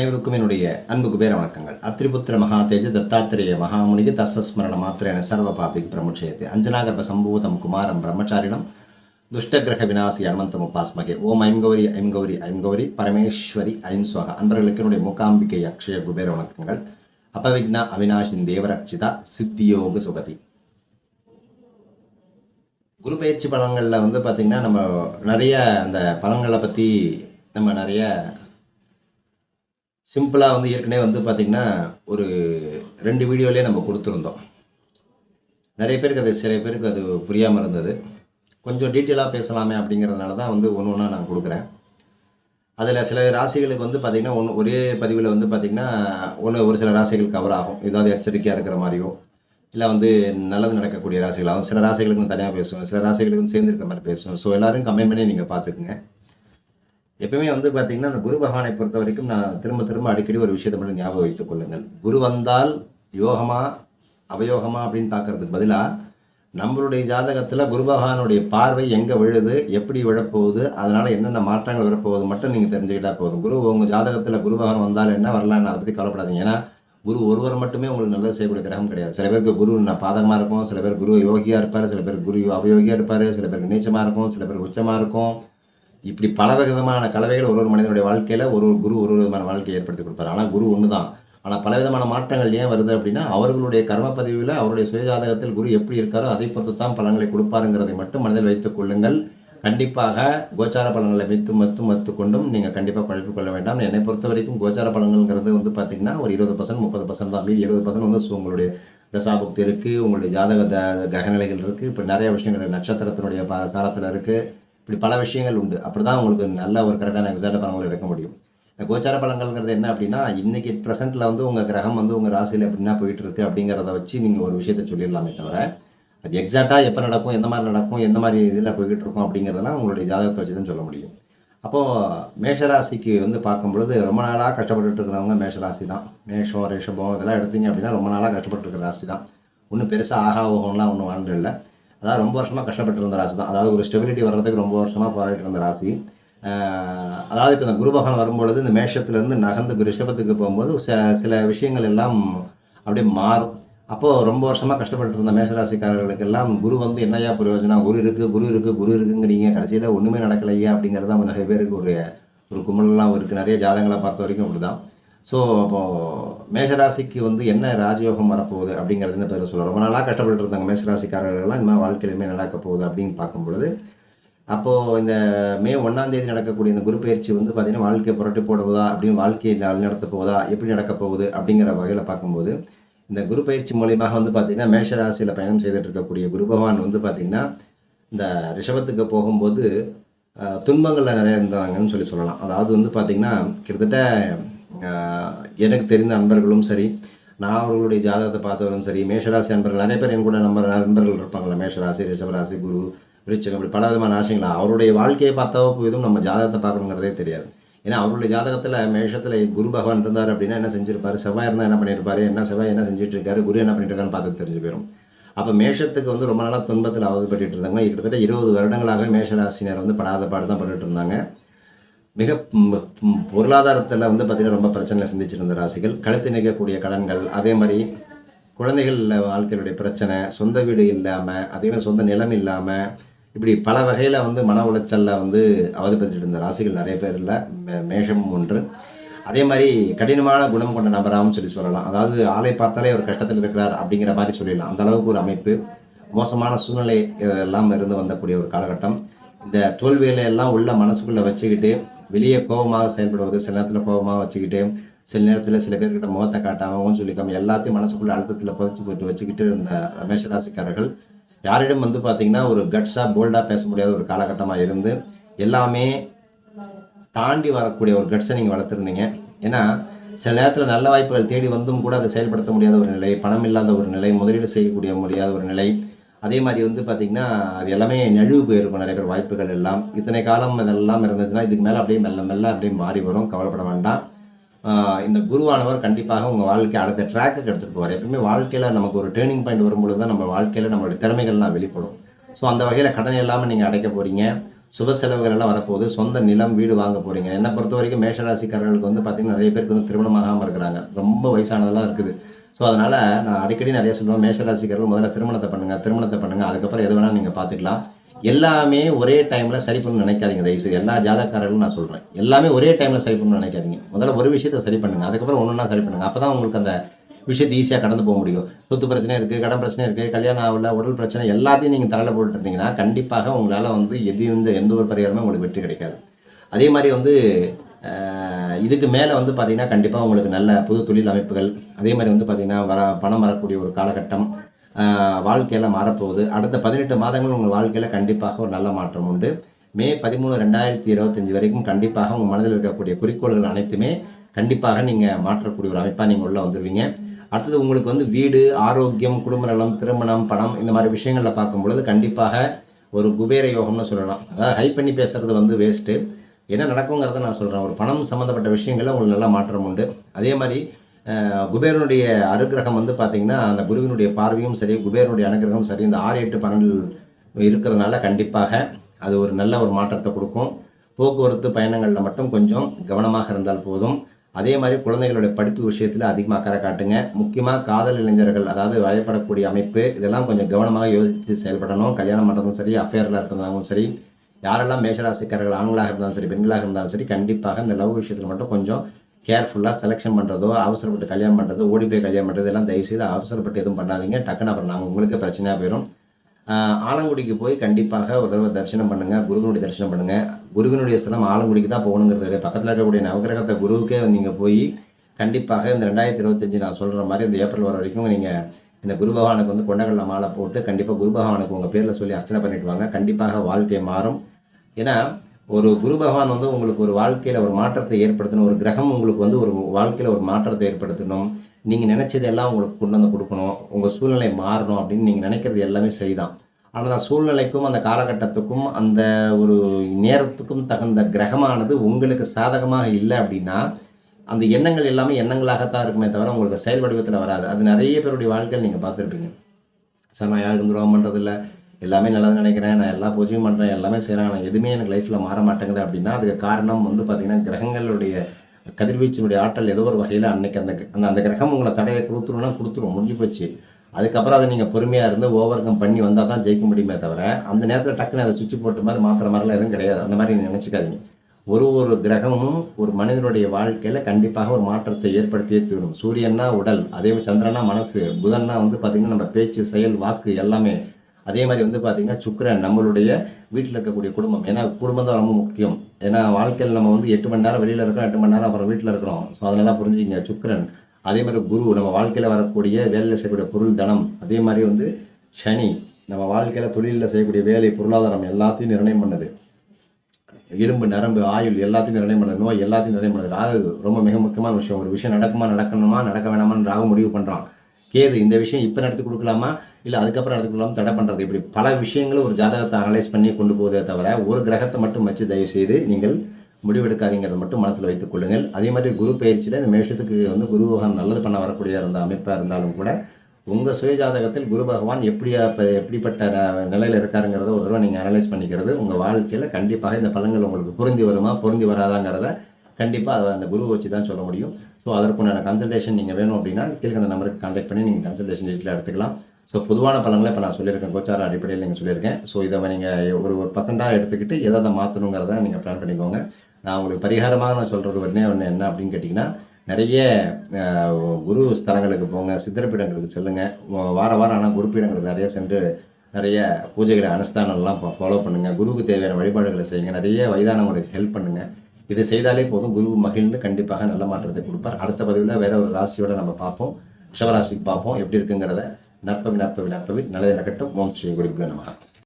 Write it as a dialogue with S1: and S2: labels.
S1: அனைவருக்கும் என்னுடைய அன்பு குபேர வணக்கங்கள். அத்திரிபுத்திர மகாதேஜ தத்தாத்திரேய மகாமுனிக்கு தசஸ்மரண மாத்திரேன சர்வ பாபிக்கு பிரமுட்சயத்தை அஞ்சனாகர்ப சம்பூதம் குமாரம் பிரம்மச்சாரிணம் துஷ்டகிரக வினாசி அனுமந்தம் உபாஸ்மகே ஓம் ஐம் கௌரி ஐம் கௌரி ஐம் கௌரி பரமேஸ்வரி ஐம் சுவக. அன்பர்களுக்கு என்னுடைய மூகாம்பிகை அக்ஷய குபேர வணக்கங்கள். அபவிக்னா அவினாஷின் தேவரட்சிதா சித்தியோக சுகதி. குரு பயிற்சி பலன்களில் வந்து பார்த்திங்கன்னா நம்ம நிறைய அந்த பலன்களை பற்றி நம்ம நிறைய சிம்பிளாக வந்து ஏற்கனவே வந்து பார்த்திங்கன்னா ஒரு ரெண்டு வீடியோலேயே நம்ம கொடுத்துருந்தோம். நிறைய பேருக்கு அது சில பேருக்கு அது புரியாமல் இருந்தது. கொஞ்சம் டீட்டெயிலாக பேசலாமே அப்படிங்கிறதுனால தான் வந்து ஒன்று ஒன்றா நான் கொடுக்குறேன். அதில் சில ராசிகளுக்கு வந்து பார்த்திங்கன்னா ஒன்று ஒரே பதிவில் வந்து பார்த்திங்கன்னா ஒன்று ஒரு சில ராசிகள் கவர் ஆகும். ஏதாவது எச்சரிக்கையாக இருக்கிற மாதிரியோ இல்லை வந்து நல்லது நடக்கக்கூடிய ராசிகளாகவும் சில ராசிகளுக்கு தனியாக பேசுவேன் சில ராசிகளுக்கு வந்து சேர்ந்து இருக்கிற மாதிரி பேசுவேன். ஸோ எல்லோரும் கம்மி பண்ணி நீங்கள் பார்த்துக்குங்க. எப்பவுமே வந்து பார்த்தீங்கன்னா அந்த குரு பகவானை பொறுத்த வரைக்கும் நான் திரும்ப திரும்ப அடிக்கடி ஒரு விஷயத்தை மட்டும் ஞாபகம் வைத்துக் கொள்ளுங்கள். குரு வந்தால் யோகமா அவயோகமா அப்படின்னு பார்க்கறதுக்கு பதிலாக நம்மளுடைய ஜாதகத்தில் குரு பகவானுடைய பார்வை எங்கே விழுது எப்படி விழப்போகுது அதனால் என்னென்ன மாற்றங்கள் வரப்போகுது மட்டும் நீங்கள் தெரிஞ்சுக்கிட்டா போதும். குரு உங்கள் ஜாதகத்தில் குரு பகவான் வந்தால் என்ன வரலான்னு அதை பற்றி கவலைப்படாதீங்க. ஏன்னா குரு ஒருவர் மட்டுமே உங்களுக்கு நல்லது செய்யக்கூடிய கிரகம் கிடையாது. சில பேருக்கு குரு நான் பாதகமாக இருக்கும் சில பேர் குரு யோகியாக இருப்பார் சில பேர் குரு அவயோகியாக இருப்பார் சில பேருக்கு நீச்சமாக இருக்கும் சில பேர் உச்சமாக இருக்கும். இப்படி பல விதமான கலவைகள் ஒரு ஒரு மனிதனுடைய வாழ்க்கையில் ஒரு ஒரு குரு ஒரு ஒரு விதமான வாழ்க்கையை ஏற்படுத்தி கொடுப்பார். ஆனால் குரு ஒன்று தான் ஆனால் பல விதமான மாற்றங்கள் ஏன் வருது அப்படின்னா அவர்களுடைய கர்ம பதிவில் அவருடைய சுயஜாதகத்தில் குரு எப்படி இருக்காரோ அதை பொறுத்து தான் பலன்களை கொடுப்பாருங்கிறதை மட்டும் மனதில் வைத்துக் கொள்ளுங்கள். கண்டிப்பாக கோச்சார பலன்களை வைத்து மத்து மத்து கொண்டும் நீங்கள் கண்டிப்பாக குழப்பிக் கொள்ள வேண்டாம். என்னை பொறுத்த வரைக்கும் கோச்சார பலன்கள்ங்கிறது வந்து பார்த்தீங்கன்னா ஒரு இருபது பர்சன்ட் முப்பது பர்சன்ட் தான். மீதி இருபது பர்சன்ட் வந்து உங்களுடைய தசாபுக்தி இருக்குது உங்களுடைய ஜாதக த கிரகநிலைகள் இருக்குது இப்போ நிறைய விஷயங்கள் நட்சத்திரத்தினுடைய ப சாரத்தில் இருக்குது இப்படி பல விஷயங்கள் உண்டு. அப்படி தான் உங்களுக்கு நல்ல ஒரு கரெக்டான எக்ஸாக்டாக பலன்கள் எடுக்க முடியும். இந்த கோச்சார பலன்கள்ங்கிறது என்ன அப்படின்னா இன்னைக்கு ப்ரெசென்ட்டில் வந்து உங்கள் கிரகம் வந்து உங்கள் ராசியில் எப்படின்னா போயிட்டு இருக்கு அப்படிங்கிறத வச்சு நீங்கள் ஒரு விஷயத்த சொல்லிடலாமே தவிர அது எக்ஸாக்டாக எப்போ நடக்கும் எந்த மாதிரி நடக்கும் எந்த மாதிரி இதில் போய்கிட்டு இருக்கும் அப்படிங்கிறதெல்லாம் உங்களுடைய ஜாதகத்தை வச்சு தான் சொல்ல முடியும். அப்போது மேஷராசிக்கு வந்து பார்க்கும்பொழுது ரொம்ப நாளாக கஷ்டப்பட்டுட்டு இருக்கிறவங்க மேஷராசி தான் மேஷம் ரிஷபம் இதெல்லாம் எடுத்தீங்க அப்படின்னா ரொம்ப நாளாக கஷ்டப்பட்டு இருக்கிற ராசி தான் ஒன்றும் பெருசாக ஆகா ஓகம்லாம் ஒன்றும் வாழ்ந்து இல்லை அதாவது ரொம்ப வருஷமாக கஷ்டப்பட்டு இருந்த ராசி தான். அதாவது ஒரு ஸ்டெபிலிட்டி வர்றதுக்கு ரொம்ப வருஷமாக போராடிட்டு இருந்த ராசி. அதாவது இப்போ இந்த குரு பகவான் வரும்பொழுது இந்த மேஷத்துலேருந்து நகர்ந்து ரிஷபத்துக்கு போகும்போது ச- சில விஷயங்கள் எல்லாம் அப்படியே மாறும். அப்போது ரொம்ப வருஷமாக கஷ்டப்பட்டு இருந்த மேஷராசிக்காரர்களுக்கெல்லாம் குரு வந்து என்னையா பிரயோஜனம்? குரு இருக்குது குரு இருக்குது குரு இருக்குங்கிறீங்க. கடைசியில் ஒன்றுமே நடக்கலையே அப்படிங்கிறது தான் நிறைய பேருக்கு ஒரு ஒரு கும்பலெலாம் இருக்குது நிறைய ஜாதகங்களை பார்த்த வரைக்கும் அப்படி தான் ஸோ அப்போது மேஷராசிக்கு வந்து என்ன ராஜயோகம் வரப்போகுது அப்படிங்கிறது என்ன பேர் சொல்கிறோம் ரொம்ப நல்லா கஷ்டப்பட்டு இருந்தாங்க மேஷராசிக்காரர்கள்லாம். இந்த மாதிரி வாழ்க்கையிலுமே நடக்க போகுது அப்படின்னு பார்க்கும்பொழுது அப்போது இந்த மே ஒன்றாம் தேதி நடக்கக்கூடிய இந்த குரு பயிற்சி வந்து பார்த்திங்கன்னா வாழ்க்கையை புரட்டி போடுவதா அப்படின்னு வாழ்க்கையை நடத்த போகுதா எப்படி நடக்க போகுது அப்படிங்கிற வகையில் பார்க்கும்போது இந்த குரு பயிற்சி மூலியமாக வந்து பார்த்திங்கன்னா மேஷராசியில் பயணம் செய்துட்டு இருக்கக்கூடிய குரு பகவான் வந்து பார்த்திங்கன்னா இந்த ரிஷபத்துக்கு போகும்போது துன்பங்களில் நிறைய இருந்தாங்கன்னு சொல்லி சொல்லலாம். அதாவது வந்து பார்த்திங்கன்னா கிட்டத்தட்ட எனக்கு தெரிந்த நண்பர்களும் சரி நான் அவர்களுடைய ஜாதகத்தை பார்த்தவரும் சரி மேஷராசி நண்பர்கள் நிறைய பேர் என் கூட நம்ம நண்பர்கள் இருப்பாங்களா மேஷராசி ரிஷபராசி குரு விருச்சகம் இப்படி பல விதமான ஆசைங்களா அவருடைய வாழ்க்கையை பார்த்தவோ எதுவும் நம்ம ஜாதகத்தை பார்க்கணுங்கிறதே தெரியாது. ஏன்னா அவருடைய ஜாதகத்தில் மேஷத்தில் குரு பகவான் இருந்தார் அப்படின்னா என்ன செஞ்சிருப்பார்? செவ்வாய் இருந்தால் என்ன பண்ணியிருப்பாரு என்ன செவ்வாய் என்ன செஞ்சுட்டு இருக்காரு குரு என்ன பண்ணிட்டு இருக்காருன்னு பார்த்து தெரிஞ்சு போயிடும் அப்போ மேஷத்துக்கு வந்து ரொம்ப நாளாக துன்பத்தில் அவதிப்பட்டு இருந்தாங்க. கிட்டத்தட்ட இருபது வருடங்களாக மேஷராசினர் வந்து படாத பாடு தான் பண்ணிட்டு இருந்தாங்க. மிக பொருளாதாரத்தில் வந்து பார்த்திங்கன்னா ரொம்ப பிரச்சனைகளை சந்திச்சிருந்த இருந்த ராசிகள். கழுத்து நிற்கக்கூடிய கடன்கள் அதே மாதிரி குழந்தைகள் வாழ்க்கையுடைய பிரச்சனை சொந்த வீடு இல்லாமல் அதே மாதிரி சொந்த நிலம் இல்லாமல் இப்படி பல வகையில் வந்து மன உளைச்சலில் வந்து அவதிப்பட்டு இருந்த ராசிகள் நிறைய பேர் இல்லை. மே- மேஷம் ஒன்று. அதே மாதிரி கடினமான குணம் கொண்ட நபராகவும் சொல்லி சொல்லலாம். அதாவது ஆளை பார்த்தாலே ஒரு கஷ்டத்தில் இருக்கிறார் அப்படிங்கிற மாதிரி சொல்லிடலாம். அந்த அளவுக்கு ஒரு அமைப்பு மோசமான சூழ்நிலை எல்லாம் இருந்து வந்தக்கூடிய ஒரு காலகட்டம். இந்த தோல்விகளை எல்லாம் உள்ள மனசுக்குள்ளே வச்சுக்கிட்டு வெளியே கோபமாக செயல்படுவது சில நேரத்தில் கோபமாக வச்சுக்கிட்டு சில நேரத்தில் சில பேர்கிட்ட முகத்தை காட்டாமல் சொல்லிக்காம எல்லாத்தையும் மனசுக்குள்ள அழுத்தத்தில் புதைச்சி போட்டு வச்சுக்கிட்டு இந்த மேஷராசிக்காரர்கள் யாரிடம் வந்து பார்த்தீங்கன்னா ஒரு கட்ஸாக போல்டாக பேச முடியாத ஒரு காலகட்டமாக இருந்து எல்லாமே தாண்டி வரக்கூடிய ஒரு கட்ஸை நீங்கள் வளர்த்துருந்தீங்க. ஏன்னா சில நேரத்தில் நல்ல வாய்ப்புகள் தேடி வந்தும் கூட அதை செயல்படுத்த முடியாத ஒரு நிலை பணம் இல்லாத ஒரு நிலை முதலீடு செய்யக்கூடிய முடியாத ஒரு நிலை அதே மாதிரி வந்து பார்த்திங்கன்னா அது எல்லாமே நழுவு போயிருக்கும் நிறைய பேர் வாய்ப்புகள் எல்லாம். இத்தனை காலம் இதெல்லாம் இருந்துச்சுன்னா இதுக்கு மேலே அப்படியே மெல்ல மெல்ல அப்படியே மாறி வரும். கவலைப்பட வேண்டாம். இந்த குருவானவர் கண்டிப்பாக உங்கள் வாழ்க்கை அடுத்த ட்ராக்குக்கு எடுத்துகிட்டு போவார். எப்பவுமே வாழ்க்கையில் நமக்கு ஒரு டேர்னிங் பாயிண்ட் வரும்பொழுது தான் நம்ம வாழ்க்கையில் நம்மளுடைய திறமைகள்லாம் வெளிப்படும். ஸோ அந்த வகையில் கடன் இல்லாமல் நீங்கள் அடைக்க போகிறீங்க சுப செலவுகள் எல்லாம் வரப்போகுது. சொந்த நிலம் வீடு வாங்க போகிறீங்க என்னை பொறுத்த வரைக்கும் மேஷராசிக்காரர்களுக்கு வந்து பார்த்திங்கன்னா நிறைய பேருக்கு வந்து திருமணமாகாமல் இருக்கிறாங்க. ரொம்ப வயசானதெல்லாம் இருக்குது. ஸோ அதனால் நான் அடிக்கடி நிறைய சொல்லுவேன் மேஷராசிக்காரர்கள் முதல்ல திருமணத்தை பண்ணுங்கள் திருமணத்தை பண்ணுங்கள் அதுக்கப்புறம் எது வேணால் நீங்கள் பார்த்துக்கலாம் எல்லாமே ஒரே டைமில் சரி பண்ணணும்னு நினைக்காதீங்க. தயவுசெய்து எல்லா ஜாதகக்காரர்களும் நான் சொல்கிறேன் எல்லாமே ஒரே டைமில் சரி பண்ணணும்னு நினைக்காதீங்க. முதல்ல ஒரு விஷயத்தை சரி பண்ணுங்கள் அதுக்கப்புறம் ஒன்று ஒன்றா சரி பண்ணுங்கள் அப்போ தான் உங்களுக்கு அந்த விஷயத்தை ஈஸியாக கடந்து போக முடியும். சொத்து பிரச்சனை இருக்குது கடன் பிரச்சனை இருக்குது கல்யாணம் ஆகல உடல் பிரச்சனை எல்லாத்தையும் நீங்கள் தலையில் போட்டுட்டு இருந்தீங்கன்னா கண்டிப்பாக உங்களால் வந்து எது வந்து எந்த ஒரு பரிகாரமும் உங்களுக்கு வெற்றி கிடைக்காது. அதே மாதிரி வந்து இதுக்கு மேலே வந்து பார்த்திங்கன்னா கண்டிப்பாக உங்களுக்கு நல்ல புது தொழில் அமைப்புகள் அதே மாதிரி வந்து பார்த்திங்கன்னா வர பணம் வரக்கூடிய ஒரு காலகட்டம் வாழ்க்கையில் மாறப்போகுது. அடுத்த பதினெட்டு மாதங்கள் உங்கள் வாழ்க்கையில் கண்டிப்பாக ஒரு நல்ல மாற்றம் உண்டு. மே பதிமூணு ரெண்டாயிரத்தி இருபத்தஞ்சி வரைக்கும் கண்டிப்பாக உங்கள் மனதில் இருக்கக்கூடிய குறிக்கோள்கள் அனைத்துமே கண்டிப்பாக நீங்கள் மாற்றக்கூடிய ஒரு அமைப்பாக நீங்கள் உள்ளே வந்துடுவீங்க அடுத்தது உங்களுக்கு வந்து வீடு ஆரோக்கியம் குடும்ப நலம் திருமணம் பணம் இந்த மாதிரி விஷயங்களில் பார்க்கும் பொழுது கண்டிப்பாக ஒரு குபேர யோகம்னு சொல்லலாம். அதாவது ஹை பண்ணி பேசுறது வந்து வேஸ்ட்டு என்ன நடக்குங்கிறத நான் சொல்கிறேன் ஒரு பணம் சம்மந்தப்பட்ட விஷயங்களில் உங்களுக்கு நல்ல மாற்றம் உண்டு. அதே மாதிரி குபேரனுடைய அனுகிரகம் வந்து பார்த்திங்கன்னா அந்த குருவினுடைய பார்வையும் சரி குபேரனுடைய அனுகிரகம் சரி இந்த ஆறு எட்டு பன்னெண்டில் இருக்கிறதுனால கண்டிப்பாக அது ஒரு நல்ல ஒரு மாற்றத்தை கொடுக்கும். போக்குவரத்து பயணங்களில் மட்டும் கொஞ்சம் கவனமாக இருந்தால் போதும். அதே மாதிரி குழந்தைகளுடைய படிப்பு விஷயத்தில் அதிகமாக அக்கறை காட்டுங்க. முக்கியமாக காதல் இளைஞர்கள் அதாவது வயப்படக்கூடிய அமைப்பு இதெல்லாம் கொஞ்சம் கவனமாக யோசித்து செயல்படணும். கல்யாணம் பண்ணுறதும் சரி அஃபேரில் இருக்கிறதாகவும் சரி யாரெல்லாம் மேஷராசிக்காரர்கள் ஆண்களாக இருந்தாலும் சரி பெண்களாக இருந்தாலும் சரி கண்டிப்பாக இந்த லவ் விஷயத்தில் மட்டும் கொஞ்சம் கேர்ஃபுல்லாக செலெக்ஷன் பண்ணுறதோ அவசரப்பட்டு கல்யாணம் பண்ணுறதோ ஓடி போய் கல்யாணம் பண்ணுறது எல்லாம் தயவுசெய்து அவசரப்பட்டு எதுவும் பண்ணாதீங்க. டக்குன்னு அப்புறம் நாங்கள் உங்களுக்கு பிரச்சனையாக போயிடும் ஆலங்குடிக்கு போய் கண்டிப்பாக ஒரு தடவை தரிசனம் பண்ணுங்கள் குருவினுடைய தரிசனம் பண்ணுங்கள் குருவினுடைய ஸ்தலம் ஆலங்குடிக்கு தான் போகணுங்கிறது பக்கத்தில் இருக்கக்கூடிய நவகிரகத்தை குருவுக்கே நீங்கள் போய் கண்டிப்பாக இந்த ரெண்டாயிரத்தி இருபத்தஞ்சி நான் சொல்கிற மாதிரி இந்த ஏப்ரல் வர வரைக்கும் நீங்கள் இந்த குரு பகவானுக்கு வந்து கொண்டகல்ல மாலை போட்டு கண்டிப்பாக குரு பகவானுக்கு உங்கள் பேரில் சொல்லி அர்ச்சனை பண்ணிட்டு வாங்க. கண்டிப்பாக வாழ்க்கை மாறும். ஏன்னா ஒரு குரு பகவான் வந்து உங்களுக்கு ஒரு வாழ்க்கையில் ஒரு மாற்றத்தை ஏற்படுத்தணும். ஒரு கிரகம் உங்களுக்கு வந்து ஒரு வாழ்க்கையில் ஒரு மாற்றத்தை ஏற்படுத்தணும். நீங்கள் நினச்சதெல்லாம் உங்களுக்கு கொண்டு வந்து கொடுக்கணும். உங்கள் சூழ்நிலை மாறணும் அப்படின்னு நீங்கள் நினைக்கிறது எல்லாமே சரிதான். ஆனால் அந்த சூழ்நிலைக்கும் அந்த காலகட்டத்துக்கும் அந்த ஒரு நேரத்துக்கும் தகுந்த கிரகமானது உங்களுக்கு சாதகமாக இல்லை அப்படின்னா அந்த எண்ணங்கள் எல்லாமே எண்ணங்களாகத்தான் இருக்குமே தவிர உங்களுக்கு செயல் வடிவத்தில் வராது. அது நிறைய பேருடைய வாழ்க்கையில் நீங்கள் பார்த்துருப்பீங்க. சார் நான் யாருக்கும் துரோகம் பண்ணுறதில்ல எல்லாமே நல்லது நினைக்கிறேன். நான் எல்லா பூஜையும் பண்ணுறேன் எல்லாமே செய்கிறேன் ஆனால் எதுவுமே எனக்கு லைஃப்பில் மாற மாட்டேங்குது அப்படின்னா அதுக்கு காரணம் வந்து பார்த்திங்கன்னா கிரகங்களுடைய கதிர்வீச்சினுடைய ஆற்றல் ஏதோ ஒரு வகையில் அன்னைக்கு அந்த அந்த அந்த கிரகம் உங்களை தடையை கொடுத்துருன்னா கொடுத்துரும். முடிஞ்சு போச்சு. அதுக்கப்புறம் அதை நீங்கள் பொறுமையாக இருந்து ஓவர் கம் பண்ணி வந்தால் தான் ஜெயிக்க முடியுமே தவிர அந்த நேரத்தில் டக்குன்னு அதை சுவிட்ச் போட்டு மாதிரி மாற்றுற மாதிரிலாம் எதுவும் கிடையாது. அந்த மாதிரி நீங்கள் நினச்சிக்காதீங்க. ஒரு ஒரு கிரகமும் ஒரு மனிதனுடைய வாழ்க்கையில் கண்டிப்பாக ஒரு மாற்றத்தை ஏற்படுத்தியே தீரும். சூரியன்னா உடல் அதே மாதிரி சந்திரனா மனசு புதன்னா வந்து பார்த்திங்கன்னா நம்ம பேச்சு செயல் வாக்கு எல்லாமே அதே மாதிரி வந்து பார்த்திங்கன்னா சுக்கரன் நம்மளுடைய வீட்டில் இருக்கக்கூடிய குடும்பம். ஏன்னா குடும்பம் தான் ரொம்ப முக்கியம். ஏன்னா வாழ்க்கையில் நம்ம வந்து எட்டு மணி நேரம் வெளியில் இருக்கிறோம் எட்டு மணி நேரம் அப்புறம் வீட்டில் இருக்கிறோம். ஸோ அதனால புரிஞ்சுக்கிங்க சுக்கிரன். அதே மாதிரி குரு நம்ம வாழ்க்கையில் வரக்கூடிய வேலையில் செய்யக்கூடிய பொருள் தனம். அதே மாதிரி வந்து சனி நம்ம வாழ்க்கையில் தொழிலில் செய்யக்கூடிய வேலை பொருளாதாரம் எல்லாத்தையும் நிர்ணயம் பண்ணுது. எலும்பு நரம்பு ஆயுள் எல்லாத்தையும் நிர்ணயம் பண்ணுது நோய் எல்லாத்தையும் நிர்ணயம் பண்ணுது ராகு ரொம்ப மிக முக்கியமான விஷயம். ஒரு விஷயம் நடக்குமா நடக்கணுமா நடக்க வேணாமான்னு ராகு முடிவு பண்ணுறான் கேது இந்த விஷயம் இப்போ நடத்தி கொடுக்கலாமா? இல்லை அதுக்கப்புறம் நடத்தி கொடுக்கலாமா தடை பண்ணுறது இப்படி பல விஷயங்களும் ஒரு ஜாதகத்தை அனலைஸ் பண்ணி கொண்டு போவதே தவிர ஒரு கிரகத்தை மட்டும் வச்சு தயவு செய்து நீங்கள் முடிவெடுக்காதீங்கிறத மட்டும் மனசில் வைத்துக் கொள்ளுங்கள். அதே மாதிரி குரு பயிற்சியில் இந்த மேஷத்துக்கு வந்து குரு நல்லது பண்ண வரக்கூடிய அந்த அமைப்பாக இருந்தாலும் கூட உங்கள் சுயஜாதகத்தில் குரு பகவான் எப்படியா இப்போ எப்படிப்பட்ட ந- நிலையில் இருக்காருங்கிறத ஒரு தடவை நீங்கள் அனலைஸ் பண்ணிக்கிறது. உங்கள் வாழ்க்கையில் கண்டிப்பாக இந்த பலன்கள் உங்களுக்கு பொருந்தி வருமா பொருந்தி வராதாங்கிறத கண்டிப்பாக அதை அந்த குருவை வச்சு தான் சொல்ல முடியும். ஸோ அதற்குண்டான கன்சல்டேஷன் நீங்கள் வேணும் அப்படின்னா கீழ்கண்ட நம்பருக்கு கான்டாக்ட் பண்ணி நீங்கள் கன்சல்டேஷன் டீட்டெயில் எடுத்துக்கலாம். ஸோ பொதுவான பலங்களை இப்போ நான் சொல்லியிருக்கேன். கோச்சார அடிப்படையில் நீங்கள் சொல்லியிருக்கேன். ஸோ இதை நீங்கள் ஒரு ஒரு பர்சண்டாக எடுத்துக்கிட்டு எதை அதை மாற்றணுங்கிறத நீங்கள் பிளான் பண்ணிக்கோங்க. நான் உங்களுக்கு பரிகாரமாக நான் சொல்கிறது ஒன்றே ஒன்று என்ன அப்படின்னு கேட்டிங்கன்னா நிறைய குரு ஸ்தலங்களுக்கு போங்க சித்திரப்பீடங்களுக்கு செல்லுங்கள் வார வாரம் ஆனால் குருப்பீடங்களுக்கு நிறைய சென்று நிறைய பூஜைகளை அனுஷ்டானம்லாம் ஃபாலோ பண்ணுங்கள் குருவுக்கு தேவையான வழிபாடுகளை செய்யுங்க. நிறைய வயதானவங்களுக்கு ஹெல்ப் பண்ணுங்கள் இதை செய்தாலே போதும். குரு மகிழ்ந்து கண்டிப்பாக நல்ல மாற்றத்தை கொடுப்பார். அடுத்த பதிவில் வேற ஒரு ராசியோட நம்ம பார்ப்போம். ரிஷவராசிக்கு பார்ப்போம். எப்படி இருக்குங்கிறத நற்பவி நற்பவி நற்பவி. நல்லதை நடக்கட்டும். ஓம் ஸ்ரீ குருபியோ நமகா.